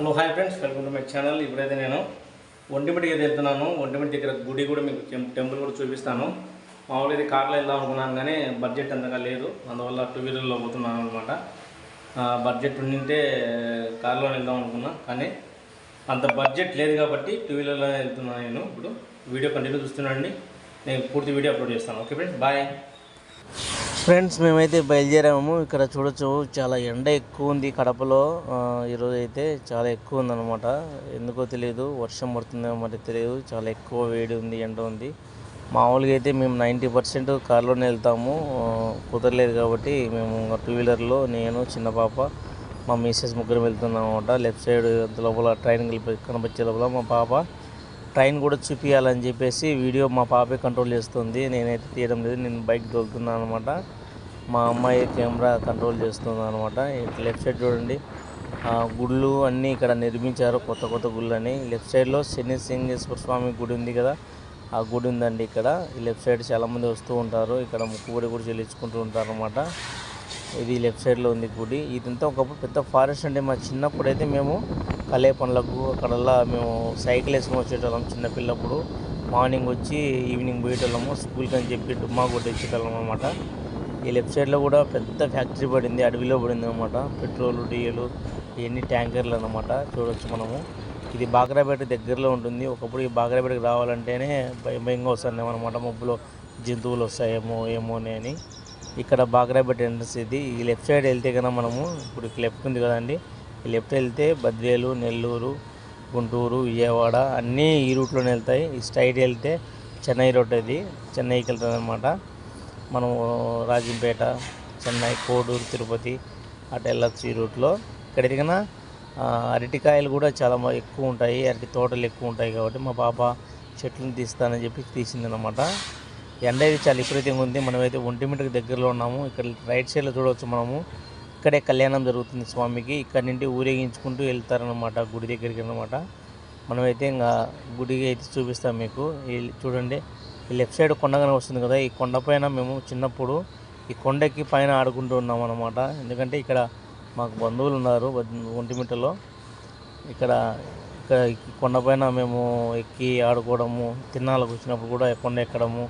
Hello hi friends. Welcome to my channel. ఇప్పుడైతే నేను ఒంటిమిటికి అయితే వెళ్తున్నాను. ఒంటిమిటి దగ్గర గుడి కూడా మీకు టెంపుల్ కూడా చూపిస్తాను. మామూలుగా ఇది కార్లో వెళ్దాం అనుకున్నాను కానీ బడ్జెట్ అంతగా లేదు. అందువల్ల టూ వీలర్లో పోతున్నాను అనమాట బడ్జెట్ ఉండింటే కార్లో వెళ్దాం అనుకున్నా కానీ అంత బడ్జెట్ లేదు కాబట్టి టూ వీలర్లో వెళ్తున్నాను నేను ఇప్పుడు. వీడియో కంటిన్యూ చూస్తున్నాండి నేను పూర్తి వీడియో అప్లోడ్ చేస్తాను. Okay friends bye. ఫ్రెండ్స్ మేమైతే బయలుదేరాము. ఇక్కడ చూడొచ్చు చాలా ఎండ ఎక్కువ ఉంది కడపలో. ఈరోజు అయితే చాలా ఎక్కువ ఉందన్నమాట. ఎందుకో తెలియదు వర్షం పడుతుందేమో మరి తెలియదు. చాలా ఎక్కువ వేడి ఉంది ఎండ ఉంది. మామూలుగా అయితే మేము నైంటీ పర్సెంట్ కార్లోనే వెళ్తాము. కుదరలేదు కాబట్టి మేము టూ వీలర్లో నేను చిన్న పాప మా మిస్సెస్ ముగ్గురు వెళ్తున్నాం అనమాట లెఫ్ట్ సైడ్ లోపల ట్రైన్ కలిపి కనిపించే లోపల మా పాప. ట్రైన్ కూడా చూపించాలని చెప్పేసి వీడియో మా పాపే కంట్రోల్ చేస్తుంది. నేనైతే తీయడం లేదు నేను బైక్ దొరుకుతున్నాను అనమాట. మా అమ్మాయి కెమెరా కంట్రోల్ చేస్తుంది అనమాట. లెఫ్ట్ సైడ్ చూడండి. ఆ, గుళ్ళు అన్నీ ఇక్కడ నిర్మించారు కొత్త కొత్త గుళ్ళు అని లెఫ్ట్ సైడ్లో శని సింగేశ్వర స్వామి గుడి ఉంది కదా ఆ గుడి ఉందండి ఇక్కడ. ఈ లెఫ్ట్ సైడ్ చాలామంది వస్తూ ఉంటారు. ఇక్కడ ముక్కుబడి కూడా చెల్లించుకుంటూ ఉంటారు అనమాట. ఇది లెఫ్ట్ సైడ్లో ఉంది గుడి. ఇదంతా ఒకప్పుడు పెద్ద ఫారెస్ట్ అంటే మా చిన్నప్పుడు అయితే మేము కలే పనులకు అక్కడల్లా మేము సైకిల్ వేసుకొని వచ్చేటోళ్ళం చిన్నపిల్లప్పుడు మార్నింగ్ వచ్చి ఈవినింగ్ పోయేటోళ్ళము స్కూల్కి అని చెప్పి డుమ్మా కొట్టేసేటోళ్ళం అనమాట ఈ లెఫ్ట్ సైడ్లో కూడా పెద్ద ఫ్యాక్టరీ పడింది అడవిలో పడింది అనమాట పెట్రోల్ డీజిల్ ఇవన్నీ ట్యాంకర్లు అనమాట చూడొచ్చు మనము. ఇది బాగ్రాపేట దగ్గరలో ఉంటుంది. ఒకప్పుడు ఈ బాగ్రాపేటకి రావాలంటేనే భయం భయంగా వస్తున్నాం అనమాట మబ్బులో జంతువులు వస్తాయేమో ఏమో అని ఇక్కడ బాగ్రాపేట ఎంట్రన్స్ ఇది. ఈ లెఫ్ట్ సైడ్ వెళ్తే కన్నా మనము ఇప్పుడు లెఫ్ట్ ఉంది కదండి లెఫ్ట్ వెళ్తే బద్వేలు నెల్లూరు గుంటూరు విజయవాడ అన్నీ ఈ రూట్లోనే వెళ్తాయి. ఈ స్ట్రైట్ వెళ్తే చెన్నై రోడ్ ఇది చెన్నైకి వెళ్తుంది అనమాట మనము రాజంపేట చెన్నై కోడూరు తిరుపతి అటు వెళ్ళొచ్చు ఈ రూట్లో. ఇక్కడ దిగిన అరటికాయలు కూడా చాలా ఎక్కువ ఉంటాయి. అరటి తోటలు ఎక్కువ ఉంటాయి కాబట్టి మా పాప చెట్లను తీస్తానని చెప్పి తీసిందనమాట ఎండ అయితే చాలా విపరీతంగా ఉంది. మనమైతే ఒంటిమిటకు దగ్గరలో ఉన్నాము. ఇక్కడ రైట్ సైడ్లో చూడవచ్చు మనము. ఇక్కడే కళ్యాణం జరుగుతుంది స్వామికి. ఇక్కడ నుండి ఊరేగించుకుంటూ వెళ్తారనమాట గుడి దగ్గరికి అనమాట మనమైతే ఇంకా గుడికి అయితే చూపిస్తాం మీకు. చూడండి ఈ లెఫ్ట్ సైడ్ కొండ వస్తుంది కదా ఈ కొండపైన మేము చిన్నప్పుడు ఈ కొండకి పైన ఆడుకుంటూ ఉన్నాం అనమాట ఎందుకంటే ఇక్కడ మాకు బంధువులు ఉన్నారు ఒంటిమిట్టలో ఇక్కడ ఇక్కడ కొండపైన మేము ఎక్కి ఆడుకోవడము తిన్నాళ్ళకు వచ్చినప్పుడు కూడా కొండ ఎక్కడము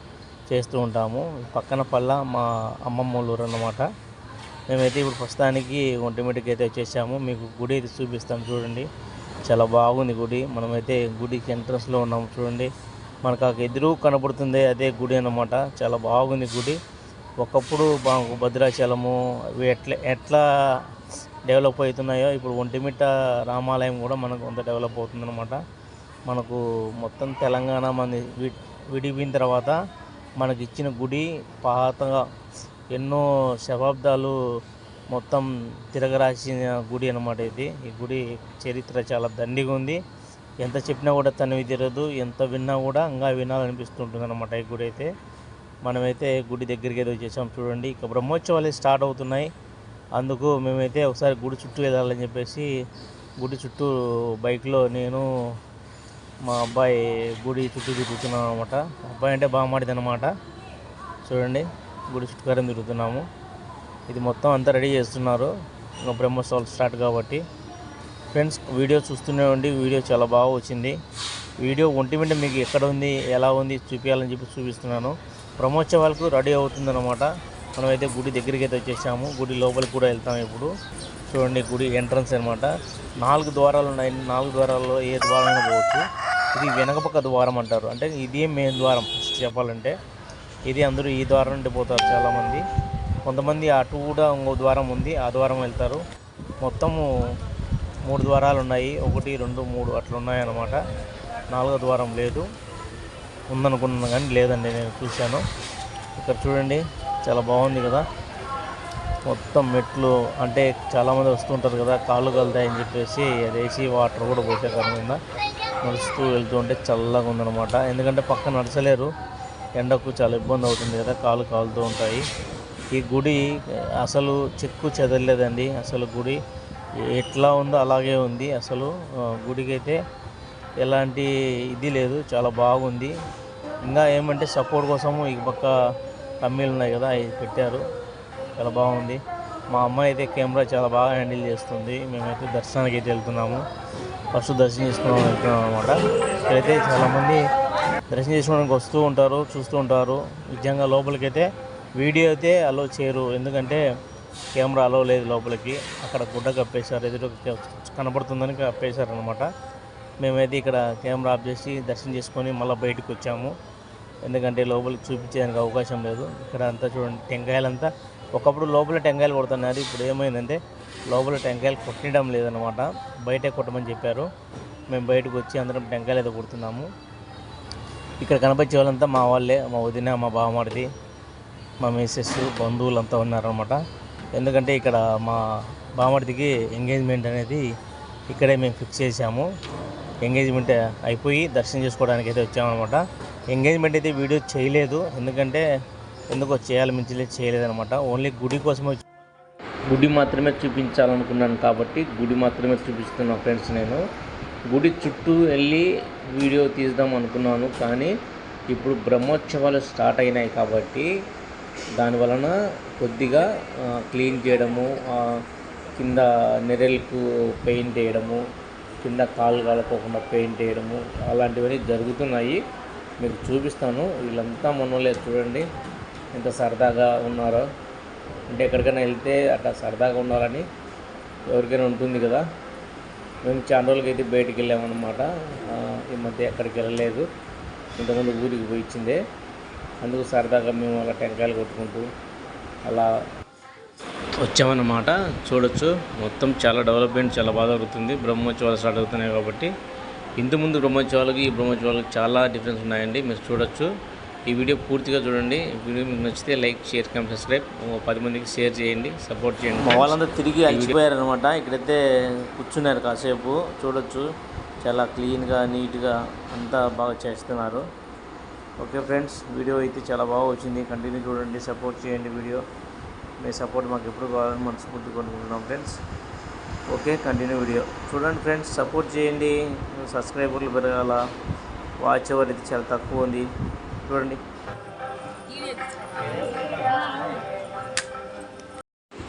చేస్తూ ఉంటాము. పక్కన పల్ల మా అమ్మమ్మ ఊరు అన్నమాట. మేమైతే ఇప్పుడు ప్రస్తుతానికి ఒంటిమిటికి అయితే వచ్చేసాము. మీకు గుడి అయితే చూపిస్తాం చూడండి. చాలా బాగుంది గుడి. మనమైతే గుడికి ఎంట్రన్స్లో ఉన్నాము చూడండి. మనకు ఆ ఎదురు కనబడుతుంది అదే గుడి అనమాట చాలా బాగుంది గుడి. ఒకప్పుడు మాకు భద్రాచలము అవి ఎట్లా ఎట్లా డెవలప్ అవుతున్నాయో ఇప్పుడు ఒంటిమిట్ట రామాలయం కూడా మనకు అంత డెవలప్ అవుతుందన్నమాట మనకు మొత్తం తెలంగాణ మంది వి- విడిపోయిన తర్వాత మనకి ఇచ్చిన గుడి పాతగా ఎన్నో శతాబ్దాలు మొత్తం తిరగరాసిన గుడి అనమాట ఇది. ఈ గుడి చరిత్ర చాలా దండిగా ఉంది. ఎంత చెప్పినా కూడా తనవి తీరదు ఎంత విన్నా కూడా ఇంకా వినాలనిపిస్తుంటుంది అనమాట ఈ గుడి అయితే. మనమైతే గుడి దగ్గరికి ఏదో వచ్చేసాం చూడండి. ఇక బ్రహ్మోత్సవాలు స్టార్ట్ అవుతున్నాయి. అందుకు మేమైతే ఒకసారి గుడి చుట్టూ వెళ్ళాలని చెప్పేసి గుడి చుట్టూ బైక్లో నేను మా అబ్బాయి గుడి చుట్టూ తిరుగుతున్నాం అనమాట అబ్బాయి అంటే బాగా మాడిది అనమాట చూడండి. గుడి చుట్టుకారం తిరుగుతున్నాము. ఇది మొత్తం అంతా రెడీ చేస్తున్నారు. ఇంకా బ్రహ్మోత్సవాలు స్టార్ట్ కాబట్టి. ఫ్రెండ్స్ వీడియో చూస్తూనే ఉండి వీడియో చాలా బాగా వచ్చింది. వీడియో ఒంటిమింట మీకు ఎక్కడ ఉంది ఎలా ఉంది చూపించాలని చెప్పి చూపిస్తున్నాను. బ్రహ్మోత్సవాలకు రెడీ అవుతుందన్నమాట. మనమైతే గుడి దగ్గరికి అయితే వచ్చేసాము. గుడి లోపలికి కూడా వెళ్తాం ఇప్పుడు. చూడండి గుడి ఎంట్రన్స్ అనమాట నాలుగు ద్వారాలు ఉన్నాయి. నాలుగు ద్వారాల్లో ఏ ద్వారమైనా పోవచ్చు. ఇది వెనకపక్క ద్వారం అంటారు. అంటే ఇదే మెయిన్ ద్వారం చెప్పాలంటే. ఇది అందరూ ఈ ద్వారం నుండి పోతారు చాలామంది. కొంతమంది అటు కూడా ఇంకో ద్వారం ఉంది ఆ ద్వారం వెళ్తారు. మొత్తము మూడు ద్వారాలు ఉన్నాయి ఒకటి రెండు మూడు అట్లా ఉన్నాయన్నమాట నాలుగో ద్వారం లేదు. ఉందనుకున్నాను కానీ లేదండి నేను చూశాను. ఇక్కడ చూడండి చాలా బాగుంది కదా. మొత్తం మెట్లు అంటే చాలామంది వస్తుంటారు కదా కాళ్ళు కలుతాయని చెప్పేసి అది వేసి వాటర్ కూడా పోసే కారణంగా నడుస్తూ వెళ్తూ ఉంటే చల్లగా ఉందన్నమాట. ఎందుకంటే పక్కన నడచలేరు. ఎండకు చాలా ఇబ్బంది అవుతుంది కదా కాలు కాలుతూ ఉంటాయి. ఈ గుడి అసలు చెక్కు చెదరలేదండి. అసలు గుడి ఎట్లా ఉందో అలాగే ఉంది. అసలు గుడికి అయితే ఎలాంటి ఇది లేదు చాలా బాగుంది. ఇంకా ఏమంటే సపోర్ట్ కోసము ఈ పక్క కమ్మీలు ఉన్నాయి కదా అవి పెట్టారు. చాలా బాగుంది. మా అమ్మాయి అయితే కెమెరా చాలా బాగా హ్యాండిల్ చేస్తుంది. మేమైతే దర్శనానికి అయితే వెళ్తున్నాము. ఫస్ట్ దర్శనం చేసుకున్నాం వెళ్తున్నాం అనమాట ఇక్కడైతే చాలామంది దర్శనం చేసుకోవడానికి వస్తూ ఉంటారు చూస్తూ ఉంటారు. నిజంగా లోపలికైతే వీడియో అయితే అలో చేయరు. ఎందుకంటే కెమెరా అలో లేదు లోపలికి. అక్కడ గుడ్డ కప్పేశారు ఎదురు కనపడుతుందని కప్పేశారు అనమాట మేమైతే ఇక్కడ కెమెరా ఆఫ్ చేసి దర్శనం చేసుకొని మళ్ళీ బయటకు వచ్చాము. ఎందుకంటే లోపలికి చూపించేదానికి అవకాశం లేదు. ఇక్కడ అంతా చూడండి టెంకాయలంతా. ఒకప్పుడు లోపల టెంకాయలు కొడుతున్నారు. ఇప్పుడు ఏమైందంటే లోపల టెంకాయలు కొట్టడం లేదనమాట బయటే కొట్టమని చెప్పారు. మేము బయటకు వచ్చి అందరం టెంకాయలు అయితే కొడుతున్నాము. ఇక్కడ కనిపించే వాళ్ళంతా మా వాళ్ళే మా వదిన మా బావమాడిది మా మిస్సెస్ బంధువులంతా ఉన్నారనమాట ఎందుకంటే ఇక్కడ మా బావమరిదికి ఎంగేజ్మెంట్ అనేది ఇక్కడే మేము ఫిక్స్ చేసాము ఎంగేజ్మెంట్ అయిపోయి దర్శనం చేసుకోవడానికి అయితే వచ్చామన్నమాట. ఎంగేజ్మెంట్ అయితే వీడియో చేయలేదు. ఎందుకంటే ఎందుకో చేయాలి మించలే చేయలేదనమాట ఓన్లీ గుడి కోసమే గుడి మాత్రమే చూపించాలనుకున్నాను కాబట్టి గుడి మాత్రమే చూపిస్తున్నా ఫ్రెండ్స్ నేను. గుడి చుట్టూ వెళ్ళి వీడియో తీద్దాం అనుకున్నాను కానీ ఇప్పుడు బ్రహ్మోత్సవాలు స్టార్ట్ అయినాయి కాబట్టి దాని వలన కొద్దిగా క్లీన్ చేయడము కింద నెరలకు పెయింట్ వేయడము కింద కాలు కాలకోకుండా పెయింట్ వేయడము అలాంటివన్నీ జరుగుతున్నాయి. మీకు చూపిస్తాను. వీళ్ళంతా మనోలేదు చూడండి. ఎంత సరదాగా ఉన్నారో. అంటే ఎక్కడికైనా వెళ్తే అట్లా సరదాగా ఉండాలని ఎవరికైనా ఉంటుంది కదా. మేము చాలా రోజులకైతే బయటికి వెళ్ళామన్నమాట. ఈ మధ్య ఎక్కడికి వెళ్ళలేదు. ఇంతకుముందు ఊరికి పోయిచ్చిందే. అందుకు సరదాగా మేము అలా టెంకాయలు కొట్టుకుంటూ అలా వచ్చామన్నమాట. చూడొచ్చు. మొత్తం చాలా డెవలప్మెంట్ చాలా బాగా జరుగుతుంది. బ్రహ్మోత్సవాలు స్టార్ట్ అవుతున్నాయి కాబట్టి. ఇంత ముందు బ్రహ్మోత్సవాలకి ఈ బ్రహ్మోత్సవాలకు చాలా డిఫరెన్స్ ఉన్నాయండి. మీరు చూడొచ్చు. ఈ వీడియో పూర్తిగా చూడండి. వీడియో మీకు నచ్చితే లైక్ షేర్ కామెంట్ సబ్స్క్రైబ్. పది మందికి షేర్ చేయండి సపోర్ట్ చేయండి మా వాళ్ళంతా తిరిగి అనమాట ఇక్కడైతే కూర్చున్నారు కాసేపు. చూడొచ్చు. చాలా క్లీన్గా నీట్గా అంతా బాగా చేస్తున్నారు. ఓకే ఫ్రెండ్స్ వీడియో అయితే చాలా బాగా వచ్చింది. కంటిన్యూ చూడండి సపోర్ట్ చేయండి వీడియో. మీ సపోర్ట్ మాకు ఎప్పుడు కావాలని మనస్ఫూర్తి కొనుక్కుంటున్నాం ఫ్రెండ్స్. Okay continue video. చూడండి ఫ్రెండ్స్ సపోర్ట్ చేయండి. సబ్స్క్రైబర్లు పెరగాల. వాచ్ అవర్ అయితే చాలా తక్కువ ఉంది. చూడండి.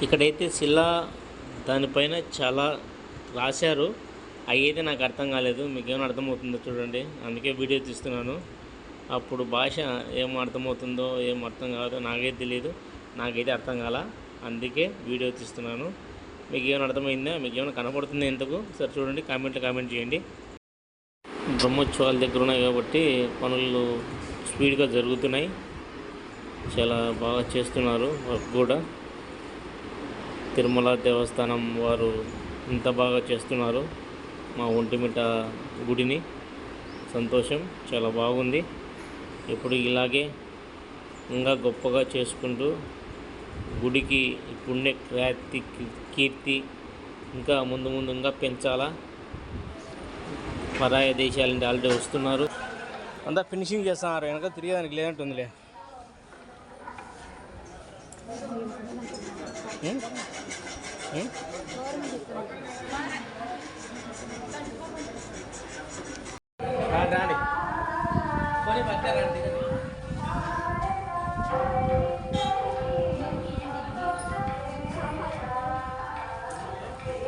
ఇక్కడైతే శిలా దానిపైన చాలా రాశారు. అవి అయితే నాకు అర్థం కాలేదు. మీకు ఏమైనా అర్థమవుతుందో చూడండి. అందుకే వీడియో తీస్తున్నాను. అప్పుడు భాష ఏం అర్థమవుతుందో ఏం అర్థం కాదో నాకైతే తెలియదు నాకైతే అర్థం కాల. అందుకే వీడియో తీస్తున్నాను. మీకు ఏమైనా అర్థమైందా? మీకు ఏమైనా కనపడుతుందా ఎందుకు సరే చూడండి. కామెంట్లు కామెంట్ చేయండి. బ్రహ్మోత్సవాల దగ్గర ఉన్నాయి కాబట్టి పనులు స్పీడ్గా జరుగుతున్నాయి. చాలా బాగా చేస్తున్నారు వర్క్ కూడా. తిరుమల దేవస్థానం వారు ఇంత బాగా చేస్తున్నారు. మా ఒంటిమిట గుడిని సంతోషం చాలా బాగుంది. ఇప్పుడు ఇలాగే ఇంకా గొప్పగా చేసుకుంటూ గుడికి ఈ పుణ్య ఖ్యాతి కీర్తి ఇంకా ముందు ముందు ఇంకా పెంచాలా? పరాయ దేశాల నుండి ఆల్రెడీ వస్తున్నారు. అంతా ఫినిషింగ్ చేస్తున్నారు వెనక తిరిగేదానికి లేదంటుందిలే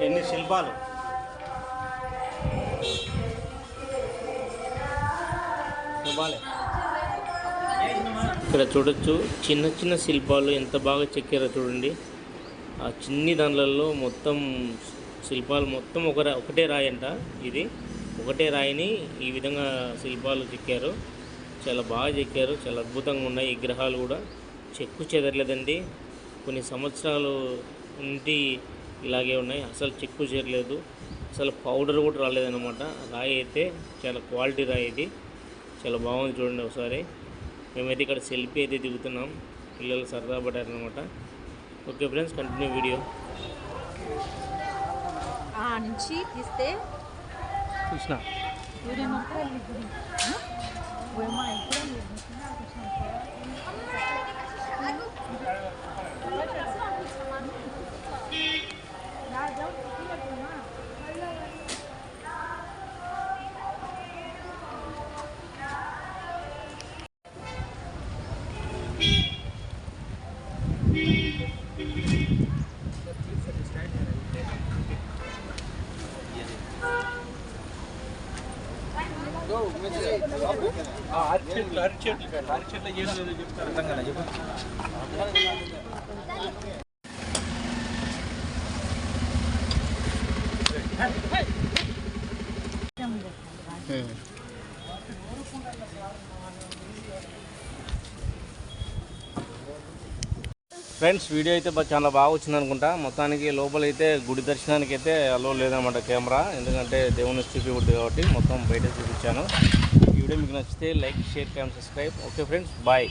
ఎన్ని శిల్పాలు? ఇక్కడ చూడొచ్చు చిన్న చిన్న శిల్పాలు ఎంత బాగా చెక్కారో చూడండి. ఆ చిన్ని దానిలలో మొత్తం శిల్పాలు మొత్తం ఒక ఒకటే రాయి అంట ఇది. ఒకటే రాయిని ఈ విధంగా శిల్పాలు చెక్కారు. చాలా బాగా చెక్కారు. చాలా అద్భుతంగా ఉన్నాయి ఈ విగ్రహాలు కూడా. చెక్కు చెదరలేదండి. కొన్ని సంవత్సరాలు ఉండి ఇలాగే ఉన్నాయి. అసలు చెక్కు చేరలేదు అసలు పౌడర్ కూడా రాలేదన్నమాట. రాయి అయితే చాలా క్వాలిటీ రాయి ఇది. చాలా బాగుంది చూడండి ఒకసారి. మేమైతే ఇక్కడ సెల్ఫీ అయితే దిగుతున్నాం. పిల్లలు సరదా పడ్డారనమాట ఓకే ఫ్రెండ్స్ కంటిన్యూ వీడియో. ఆ నుంచి తీస్తే చూసిన వీడియో మాత్రం గుడి ఓయమ్మా ఇక్కడ అరిచెట్లు అరిచెట్లు అరిచెట్లు ఏదో చెప్తారు అర్థం కదా చెప్పు ఫ్రెండ్స్ వీడియో అయితే చాలా బాగా వచ్చింది అనుకుంటా. మొత్తానికి లోపలైతే గుడి దర్శనానికి అయితే అలో లేదనమాట కెమెరా ఎందుకంటే దేవుని చూపించకూడదు కాబట్టి మొత్తం బయట చూపించాను. ఈ వీడియో మీకు నచ్చితే like share comment subscribe okay friends bye